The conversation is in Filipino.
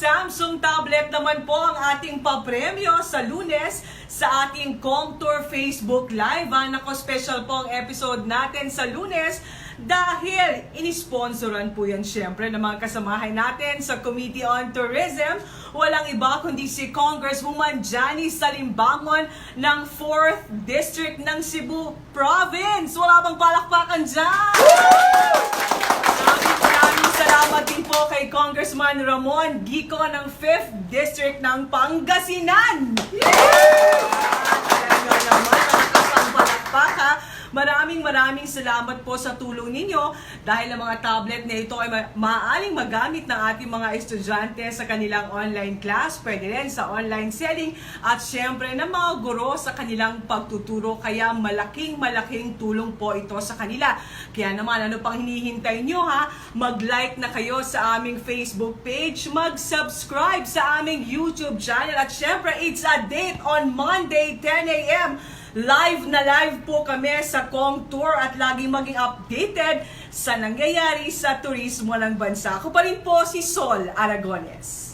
Samsung tablet naman po ang ating papremyo sa lunes sa ating Comtour Facebook Live. Ah, nako, special po ang episode natin sa lunes dahil inisponsoran po yan syempre ng mga kasamahan natin sa Committee on Tourism. Walang iba kundi si Congresswoman Janice Salimbangon ng 4th District ng Cebu Province. Wala bang palakpakan dyan? Din po kay Congressman Ramon Gico ng 5th District ng Pangasinan. Alam nyo naman, malakas ang palakpak ha. Maraming maraming salamat po sa tulong ninyo dahil ang mga tablet na ito ay ma- maaaring magamit ng ating mga estudyante sa kanilang online class, pwede rin sa online selling at syempre ng mga guro sa kanilang pagtuturo kaya malaking malaking tulong po ito sa kanila. Kaya naman ano pang hinihintay nyo ha? Mag-like na kayo sa aming Facebook page, mag-subscribe sa aming YouTube channel at syempre it's a date on Monday 10 a.m. Live na live po kami sa Kong Tour at laging maging updated sa nangyayari sa turismo ng bansa. Ako pa rin po si Sol Aragones.